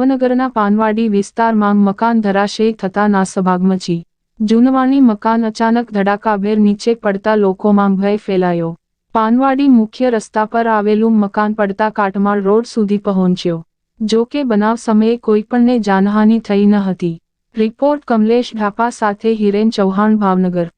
ભાવનગરના પાનવાડી વિસ્તારમાં મકાન ધરાશયી થતા નાસભાગ મચી જૂનવાણી મકાન અચાનક ધડાકાભેર નીચે પડતા લોકોમાં ભય ફેલાયો. પાનવાડી મુખ્ય રસ્તા પર આવેલું મકાન પડતા કાટમાળ રોડ સુધી પહોંચ્યો. જો કે બનાવ સમયે કોઈપણને જાનહાનિ થઈ ન હતી. રિપોર્ટ કમલેશ ઢાપા સાથે હિરેન ચૌહાણ, ભાવનગર.